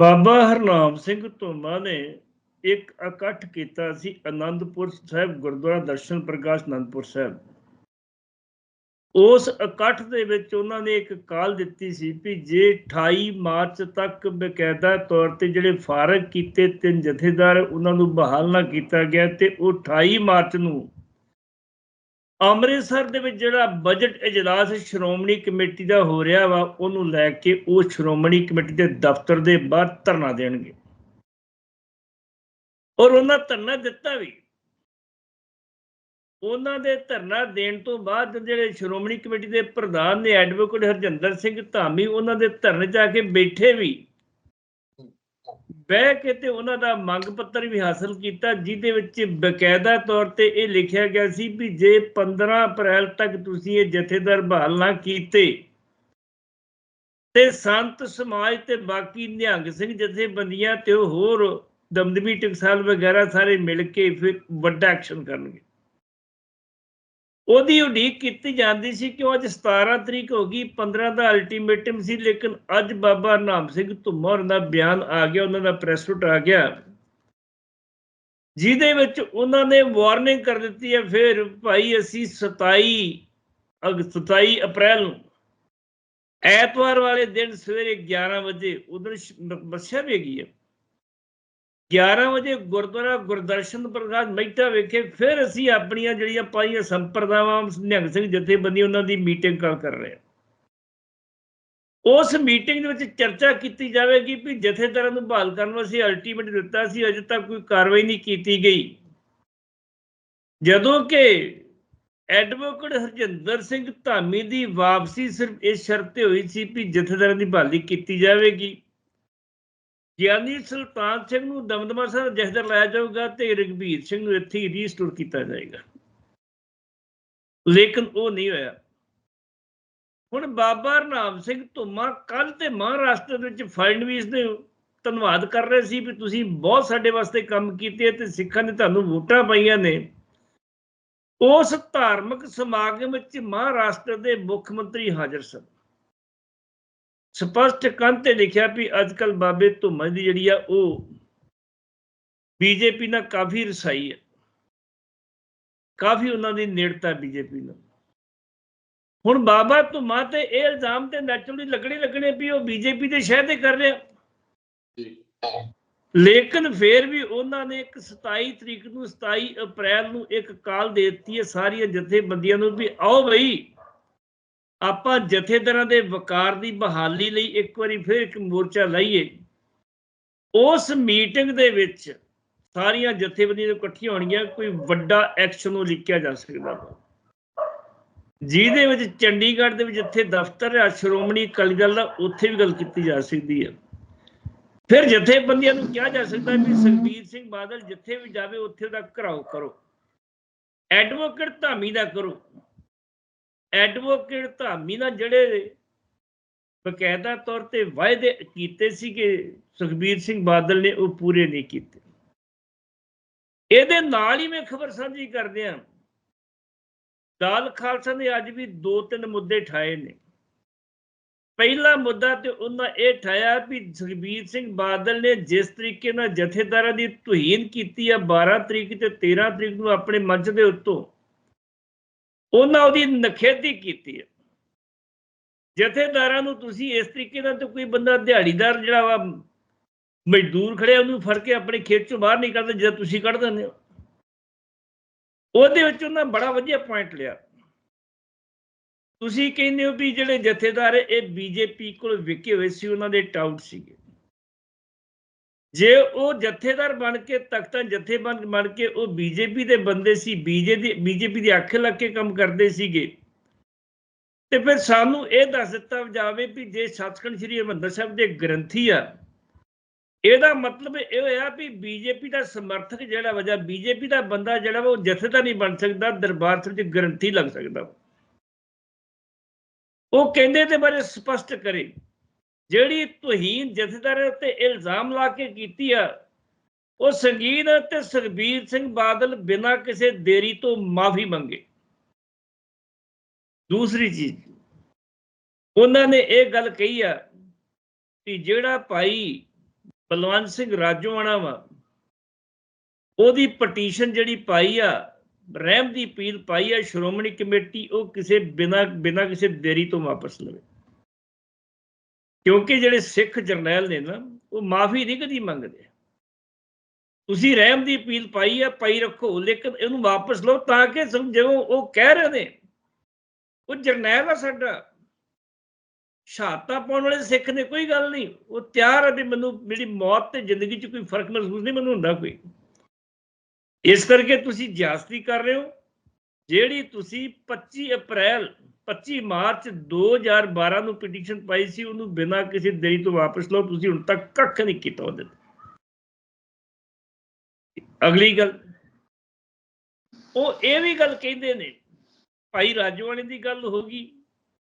ਬਾਬਾ ਹਰਨਾਮ ਸਿੰਘ ਧੋਮਾ ਨੇ ਇੱਕ ਇਕੱਠ ਕੀਤਾ ਸੀ ਆਨੰਦਪੁਰ ਸਾਹਿਬ ਗੁਰਦੁਆਰਾ ਦਰਸ਼ਨ ਪ੍ਰਕਾਸ਼ ਆਨੰਦਪੁਰ ਸਾਹਿਬ। ਉਸ ਇਕੱਠ ਦੇ ਵਿੱਚ ਉਹਨਾਂ ਨੇ ਇੱਕ ਕਾਲ ਦਿੱਤੀ ਸੀ ਵੀ ਜੇ 28 ਮਾਰਚ ਤੱਕ ਬਕਾਇਦਾ ਤੌਰ ਤੇ ਜਿਹੜੇ ਫਾਰਗ ਕੀਤੇ ਤਿੰਨ ਜਥੇਦਾਰ ਉਹਨਾਂ ਨੂੰ ਬਹਾਲ ਨਾ ਕੀਤਾ ਗਿਆ ਤੇ ਉਹ 28 ਮਾਰਚ ਨੂੰ ਅੰਮ੍ਰਿਤਸਰ ਦੇ ਵਿੱਚ ਜਿਹੜਾ ਬਜਟ ਇਜਲਾਸ ਸ਼੍ਰੋਮਣੀ ਕਮੇਟੀ ਦਾ ਹੋ ਰਿਹਾ ਵਾ, ਉਹਨੂੰ ਲੈ ਕੇ ਉਹ ਸ਼੍ਰੋਮਣੀ ਕਮੇਟੀ ਦੇ ਦਫ਼ਤਰ ਦੇ ਬਾਹਰ ਧਰਨਾ ਦੇਣਗੇ। ਔਰ ਉਹਨਾਂ ਧਰਨਾ ਦਿੱਤਾ ਵੀ। ਉਹਨਾਂ ਦੇ ਧਰਨਾ ਦੇਣ ਤੋਂ ਬਾਅਦ ਜਿਹੜੇ ਸ਼੍ਰੋਮਣੀ ਕਮੇਟੀ ਦੇ ਪ੍ਰਧਾਨ ਨੇ ਐਡਵੋਕੇਟ ਹਰਜਿੰਦਰ ਸਿੰਘ ਧਾਮੀ, ਉਹਨਾਂ ਦੇ ਧਰਨੇ ਜਾ ਕੇ ਬੈਠੇ ਵੀ। ਬਹਿ ਕੇ ਤੇ ਉਹਨਾਂ ਦਾ ਮੰਗ ਪੱਤਰ ਵੀ ਹਾਸਲ ਕੀਤਾ, ਜਿਹਦੇ ਵਿੱਚ ਬਕਾਇਦਾ ਤੌਰ ਤੇ ਇਹ ਲਿਖਿਆ ਗਿਆ ਸੀ ਵੀ ਜੇ 15 ਅਪ੍ਰੈਲ ਤੱਕ ਤੁਸੀਂ ਇਹ ਜਥੇਦਾਰ ਬਹਾਲ ਨਾ ਕੀਤੇ, ਤੇ ਸੰਤ ਸਮਾਜ ਤੇ ਬਾਕੀ ਨਿਹੰਗ ਸਿੰਘ ਜਥੇਬੰਦੀਆਂ ਤੇ ਉਹ ਹੋਰ ਦਮਦਮੀ ਟਕਸਾਲ ਵਗੈਰਾ ਸਾਰੇ ਮਿਲ ਕੇ ਫਿਰ ਵੱਡਾ ਐਕਸ਼ਨ ਕਰਨਗੇ। ਉਹਦੀ ਉਡੀਕ ਕੀਤੀ ਜਾਂਦੀ ਸੀ ਕਿ ਅੱਜ 17 ਤਰੀਕ ਹੋ ਗਈ 15 ਦਾ ਅਲਟੀਮੇਟਮ ਸੀ, ਲੇਕਿਨ ਅੱਜ ਬਾਬਾ ਨਾਮ ਸਿੰਘ ਧੁੰਮਰ ਦਾ ਬਿਆਨ ਆ ਗਿਆ, ਉਹਨਾਂ ਦਾ ਪ੍ਰੈਸ ਨੋਟ ਆ ਗਿਆ। ਜਿਹਦੇ ਵਿੱਚ ਉਹਨਾਂ ਨੇ ਵਾਰਨਿੰਗ ਕਰ ਦਿੱਤੀ ਹੈ, ਫਿਰ ਭਾਈ ਅਸੀਂ 27 ਅਗ 27 ਅਪ੍ਰੈਲ ਨੂੰ ਐਤਵਾਰ ਵਾਲੇ ਦਿਨ ਸਵੇਰੇ 11 ਵਜੇ ਉਧਰ ਬੱਸਿਆ ਵੀ ਹੈਗੀ ਹੈ। 11 ਵਜੇ ਗੁਰਦੁਆਰਾ ਗੁਰਦਰਸ਼ਨ ਪ੍ਰਕਾਸ਼ ਮਹਿਤਾ ਵੇਖੇ ਫਿਰ ਅਸੀਂ ਆਪਣੀਆਂ ਜਿਹੜੀਆਂ ਪਾਈਆਂ ਸੰਪਰਦਾਵਾਂ ਨਿਹੰਗ ਸਿੰਘ ਜਥੇਬੰਦੀ ਉਹਨਾਂ ਦੀ ਮੀਟਿੰਗ ਕਰ ਕਰ ਰਹੇ ਹਾਂ। ਉਸ ਮੀਟਿੰਗ ਦੇ ਵਿੱਚ ਚਰਚਾ ਕੀਤੀ ਜਾਵੇਗੀ ਵੀ ਜਥੇਦਾਰਾਂ ਨੂੰ ਬਹਾਲ ਕਰਨ ਵਾਸਤੇ ਅਲਟੀਮੇਟ ਦਿੱਤਾ ਸੀ, ਅਜੇ ਤੱਕ ਕੋਈ ਕਾਰਵਾਈ ਨਹੀਂ ਕੀਤੀ ਗਈ। ਜਦੋਂ ਕਿ ਐਡਵੋਕੇਟ ਹਰਜਿੰਦਰ ਸਿੰਘ ਧਾਮੀ ਦੀ ਵਾਪਸੀ ਸਿਰਫ ਇਸ ਸ਼ਰਤ ਤੇ ਹੋਈ ਸੀ ਵੀ ਜਥੇਦਾਰਾਂ ਦੀ ਬਹਾਲੀ ਕੀਤੀ ਜਾਵੇਗੀ। ਗਿਆਨੀ ਸੁਲਤਾਨ ਸਿੰਘ ਨੂੰ ਦਮਦਮਾ ਸਾਹਿਬ ਜਥੇਦਾਰ ਲਾਇਆ ਜਾਊਗਾ ਤੇ ਰਗਵੀਰ ਸਿੰਘ ਨੂੰ ਇੱਥੇ ਰੀਸਟੋਰ ਕੀਤਾ ਜਾਏਗਾ। ਲੇਕਿਨ ਉਹ ਨਹੀਂ ਹੋਇਆ। ਹੁਣ ਬਾਬਾ ਰਨਾਮ ਸਿੰਘ ਧੁੰਮਾ ਕੱਲ ਤੇ ਮਹਾਰਾਸ਼ਟਰ ਵਿੱਚ ਫੜਨਵੀਸ ਦੇ ਧੰਨਵਾਦ ਕਰ ਰਹੇ ਸੀ ਵੀ ਤੁਸੀਂ ਬਹੁਤ ਸਾਡੇ ਵਾਸਤੇ ਕੰਮ ਕੀਤੇ ਤੇ ਸਿੱਖਾਂ ਨੇ ਤੁਹਾਨੂੰ ਵੋਟਾਂ ਪਾਈਆਂ ਨੇ। ਉਸ ਧਾਰਮਿਕ ਸਮਾਗਮ ਵਿੱਚ ਮਹਾਰਾਸ਼ਟਰ ਦੇ ਮੁੱਖ ਮੰਤਰੀ ਹਾਜ਼ਰ ਸਨ। ਸਪਸ਼ਟ ਕੰਨ ਤੇ ਲਿਖਿਆ ਵੀ ਅੱਜ ਕੱਲ ਬਾਬੇ ਧੁੰਮਾ ਦੀ ਜਿਹੜੀ ਆ ਉਹ ਬੀਜੇਪੀ ਨਾਲ ਕਾਫੀ ਰਸਾਈ ਹੈ ਕਾਫੀ ਉਹਨਾਂ ਦੀ ਨੇੜਤਾ ਬੀਜੇਪੀ ਨਾਲ। ਹੁਣ ਬਾਬਾ ਧੁੰਮਾ ਤੇ ਇਹ ਇਲਜ਼ਾਮ ਤੇ ਨੈਚੁਰਲੀ ਲੱਗਣੇ ਲੱਗਣੇ ਵੀ ਉਹ ਬੀਜੇਪੀ ਦੇ ਸ਼ਹਿ ਤੇ ਕਰ ਰਿਹਾ। ਲੇਕਿਨ ਫੇਰ ਵੀ ਉਹਨਾਂ ਨੇ ਇੱਕ 27 ਤਰੀਕ ਨੂੰ 27 ਅਪ੍ਰੈਲ ਨੂੰ ਇੱਕ ਕਾਲ ਦੇ ਦਿੱਤੀ ਹੈ ਸਾਰੀਆਂ ਜਥੇਬੰਦੀਆਂ ਨੂੰ ਵੀ ਆਓ ਬਈ। ਆਪਾਂ ਜਥੇਦਾਰਾਂ ਦੇ ਵਕਾਰ ਦੀ ਬਹਾਲੀ ਲਈ ਇੱਕ ਵਾਰੀ ਫਿਰ ਇੱਕ ਮੋਰਚਾ ਲਾਈਏ। ਉਸ ਮੀਟਿੰਗ ਦੇ ਵਿੱਚ ਸਾਰੀਆਂ ਜਥੇਬੰਦੀਆਂ ਇਕੱਠੀਆਂ ਹੋਣਗੀਆਂ, ਕੋਈ ਵੱਡਾ ਐਕਸ਼ਨ ਉਹ ਲਿਖਿਆ ਜਾ ਸਕਦਾ। ਜਿਹਦੇ ਵਿੱਚ ਚੰਡੀਗੜ੍ਹ ਦੇ ਵਿੱਚ ਜਿੱਥੇ ਦਫ਼ਤਰ ਹੈ ਸ਼੍ਰੋਮਣੀ ਅਕਾਲੀ ਦਲ ਦਾ, ਉੱਥੇ ਵੀ ਗੱਲ ਕੀਤੀ ਜਾ ਸਕਦੀ ਹੈ ਫਿਰ ਜਥੇਬੰਦੀਆਂ ਨੂੰ ਕਿਹਾ ਜਾ ਸਕਦਾ ਵੀ ਸੁਖਬੀਰ ਸਿੰਘ ਬਾਦਲ ਜਿੱਥੇ ਵੀ ਜਾਵੇ, ਉੱਥੇ ਉਹਦਾ ਘਰਾਓ ਕਰੋ। ਐਡਵੋਕੇਟ ਧਾਮੀ ਦਾ ਕਰੋ। ਐਡਵੋਕੇਟ ਧਾਮੀ ਨਾਲ ਜਿਹੜੇ ਬਕਾਇਦਾ ਤੌਰ ਤੇ ਵਾਅਦੇ ਕੀਤੇ ਸੀ ਕਿ ਸੁਖਬੀਰ ਸਿੰਘ ਬਾਦਲ ਨੇ, ਉਹ ਪੂਰੇ ਨਹੀਂ ਕੀਤੇ। ਇਹਦੇ ਨਾਲ ਹੀ ਮੈਂ ਖਬਰ ਸਾਂਝੀ ਕਰਦੇ ਹਾਂ। ਦਾਲ ਖਾਲਸਾ ਨੇ ਅੱਜ ਵੀ ਦੋ ਤਿੰਨ ਮੁੱਦੇ ਠਾਏ ਨੇ। ਪਹਿਲਾ ਮੁੱਦਾ ਤੇ ਉਹਨਾਂ ਇਹ ਠਾਇਆ ਵੀ ਸੁਖਬੀਰ ਸਿੰਘ ਬਾਦਲ ਨੇ ਜਿਸ ਤਰੀਕੇ ਨਾਲ ਜਥੇਦਾਰਾਂ ਦੀ ਤੁਹੀਨ ਕੀਤੀ ਆ 12 ਤਰੀਕ ਤੇ 13 ਤਰੀਕ ਨੂੰ ਆਪਣੇ ਮੰਚ ਦੇ ਉੱਤੋਂ ਉਹਨਾਂ ਉਹਦੀ ਨਖੇਦੀ ਕੀਤੀ ਹੈ। ਜਥੇਦਾਰਾਂ ਨੂੰ ਤੁਸੀਂ ਇਸ ਤਰੀਕੇ ਨਾਲ ਤੇ ਕੋਈ ਬੰਦਾ ਦਿਹਾੜੀਦਾਰ ਜਿਹੜਾ ਵਾ, ਮਜ਼ਦੂਰ ਖੜਿਆ ਉਹਨੂੰ ਫੜ ਕੇ ਆਪਣੇ ਖੇਤ ਚੋਂ ਬਾਹਰ ਨਹੀਂ ਕੱਢਦੇ ਜਦ ਤੁਸੀਂ ਕੱਢ ਦਿੰਦੇ ਹੋ। ਉਹਦੇ ਵਿੱਚ ਉਹਨਾਂ ਬੜਾ ਵਧੀਆ ਪੁਆਇੰਟ ਲਿਆ। ਤੁਸੀਂ ਕਹਿੰਦੇ ਹੋ ਵੀ ਜਿਹੜੇ ਜਥੇਦਾਰ ਇਹ ਬੀਜੇਪੀ ਕੋਲ ਵਿਕੇ ਹੋਏ ਸੀ, ਉਹਨਾਂ ਦੇ ਟਾਊਟ ਸੀਗੇ। ਜੇ ਉਹ ਜਥੇਦਾਰ ਬਣ ਕੇ ਤਖਤਾਂ ਜਥੇਬੰਦ ਬਣ ਕੇ ਉਹ ਬੀਜੇਪੀ ਦੇ ਬੰਦੇ ਸੀ ਬੀਜੇਪੀ ਬੀਜੇਪੀ ਦੀ ਅੱਖ ਲੱਗ ਕੇ ਕੰਮ ਕਰਦੇ ਸੀਗੇ, ਤੇ ਫਿਰ ਸਾਨੂੰ ਇਹ ਦੱਸ ਦਿੱਤਾ ਜਾਵੇ ਵੀ ਜੇ ਸੱਚਖੰਡ ਸ੍ਰੀ ਹਰਿਮੰਦਰ ਸਾਹਿਬ ਦੇ ਗ੍ਰੰਥੀ ਆ, ਇਹਦਾ ਮਤਲਬ ਇਹ ਹੋਇਆ ਵੀ ਬੀਜੇਪੀ ਦਾ ਸਮਰਥਕ ਜਿਹੜਾ ਵਜਾ ਬੀਜੇਪੀ ਦਾ ਬੰਦਾ ਜਿਹੜਾ ਉਹ ਜਥੇਦਾਰ ਨਹੀਂ ਬਣ ਸਕਦਾ, ਦਰਬਾਰ ਸਾਹਿਬ 'ਚ ਗ੍ਰੰਥੀ ਲੱਗ ਸਕਦਾ। ਉਹ ਕਹਿੰਦੇ ਤੇ ਬਾਰੇ ਸਪਸ਼ਟ ਕਰੇ। ਜਿਹੜੀ ਤੁਹੀਨ ਜਥੇਦਾਰ ਉੱਤੇ ਇਲਜ਼ਾਮ ਲਾ ਕੇ ਕੀਤੀ ਆ, ਉਹ ਸੰਗੀਤ ਤੇ ਸੁਖਬੀਰ ਸਿੰਘ ਬਾਦਲ ਬਿਨਾਂ ਕਿਸੇ ਦੇਰੀ ਤੋਂ ਮਾਫੀ ਮੰਗੇ। ਦੂਸਰੀ ਚੀਜ਼, ਉਹਨਾਂ ਨੇ ਇਹ ਗੱਲ ਕਹੀ ਆ ਕਿ ਜਿਹੜਾ ਭਾਈ ਬਲਵੰਤ ਸਿੰਘ ਰਾਜੋਆਣਾ ਵਾ, ਉਹਦੀ ਪਟੀਸ਼ਨ ਜਿਹੜੀ ਪਾਈ ਆ, ਰਹਿਮ ਦੀ ਅਪੀਲ ਪਾਈ ਆ, ਸ਼੍ਰੋਮਣੀ ਕਮੇਟੀ ਉਹ ਕਿਸੇ ਬਿਨਾ ਬਿਨਾ ਕਿਸੇ ਦੇਰੀ ਤੋਂ ਵਾਪਸ ਲਵੇ। ਕਿਉਂਕਿ ਜਿਹੜੇ ਸਿੱਖ ਜਰਨੈਲ ਨੇ ਨਾ, ਉਹ ਮਾਫੀ ਨਹੀਂ ਕਦੀ ਮੰਗਦੇ। ਤੁਸੀਂ ਰਹਿਮ ਦੀ ਅਪੀਲ ਪਾਈ ਆ, ਪਾਈ ਰੱਖੋ, ਲੇਕਿਨ ਇਹਨੂੰ ਵਾਪਸ ਲਓ ਤਾਂ ਕਿ ਸਮਝੋ, ਉਹ ਕਹਿ ਰਹੇ ਨੇ, ਉਹ ਜਰਨੈਲ ਆ ਸਾਡਾ। ਸ਼ਹਾਦਤਾਂ ਪਾਉਣ ਵਾਲੇ ਸਿੱਖ ਨੇ, ਕੋਈ ਗੱਲ ਨਹੀਂ। ਉਹ ਤਿਆਰ ਆ ਵੀ ਮੈਨੂੰ ਮੇਰੀ ਮੌਤ ਤੇ ਜ਼ਿੰਦਗੀ 'ਚ ਕੋਈ ਫ਼ਰਕ ਮਹਿਸੂਸ ਨਹੀਂ, ਮੈਨੂੰ ਹੁੰਦਾ ਕੋਈ। ਇਸ ਕਰਕੇ ਤੁਸੀਂ ਜਿਆਸਤੀ ਕਰ ਰਹੇ ਹੋ। ਜਿਹੜੀ ਤੁਸੀਂ 25 ਅਪ੍ਰੈਲ 25 ਮਾਰਚ 2012 ਨੂੰ ਪਟੀਸ਼ਨ ਪਾਈ ਸੀ, ਉਹਨੂੰ ਬਿਨਾਂ ਕਿਸੇ ਦੇਰੀ ਤੋਂ ਵਾਪਸ ਲਓ, ਤੁਸੀਂ ਹੁਣ ਤੱਕ ਕੱਖ ਨਹੀਂ ਕੀਤਾ ਉਹਦੇ ਅਗਲੀ ਗੱਲ, ਉਹ ਇਹ ਵੀ ਗੱਲ ਕਹਿੰਦੇ ਨੇ, ਭਾਈ ਰਾਜਵਾਣੀ ਦੀ ਗੱਲ ਹੋ ਗਈ,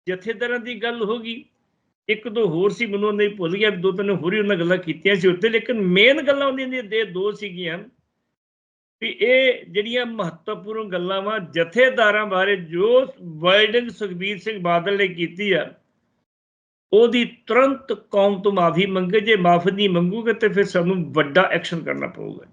ਜਥੇਦਾਰਾਂ ਦੀ ਗੱਲ ਹੋ ਗਈ, ਇੱਕ ਦੋ ਹੋਰ ਸੀ, ਮੈਨੂੰ ਨਹੀਂ ਭੁੱਲ ਗਿਆ, ਦੋ ਤਿੰਨ ਹੋਰ ਹੀ ਉਹਨਾਂ ਗੱਲਾਂ ਕੀਤੀਆਂ ਸੀ ਉੱਤੇ ਲੇਕਿਨ ਮੇਨ ਗੱਲਾਂ ਉਹਦੀਆਂ ਦੀਆਂ ਦੇ ਦੋ ਸੀਗੀਆਂ। ਵੀ ਇਹ ਜਿਹੜੀਆਂ ਮਹੱਤਵਪੂਰਨ ਗੱਲਾਂ ਵਾ ਜਥੇਦਾਰਾਂ ਬਾਰੇ ਜੋ ਵਰਡਿੰਗ ਸੁਖਬੀਰ ਸਿੰਘ ਬਾਦਲ ਨੇ ਕੀਤੀ ਆ, ਉਹਦੀ ਤੁਰੰਤ ਕੌਮ ਤੋਂ ਮਾਫੀ ਮੰਗੇ, ਜੇ ਮਾਫੀ ਨਹੀਂ ਮੰਗੂਗੇ ਤੇ ਫਿਰ ਸਾਨੂੰ ਵੱਡਾ ਐਕਸ਼ਨ ਕਰਨਾ ਪਊਗਾ।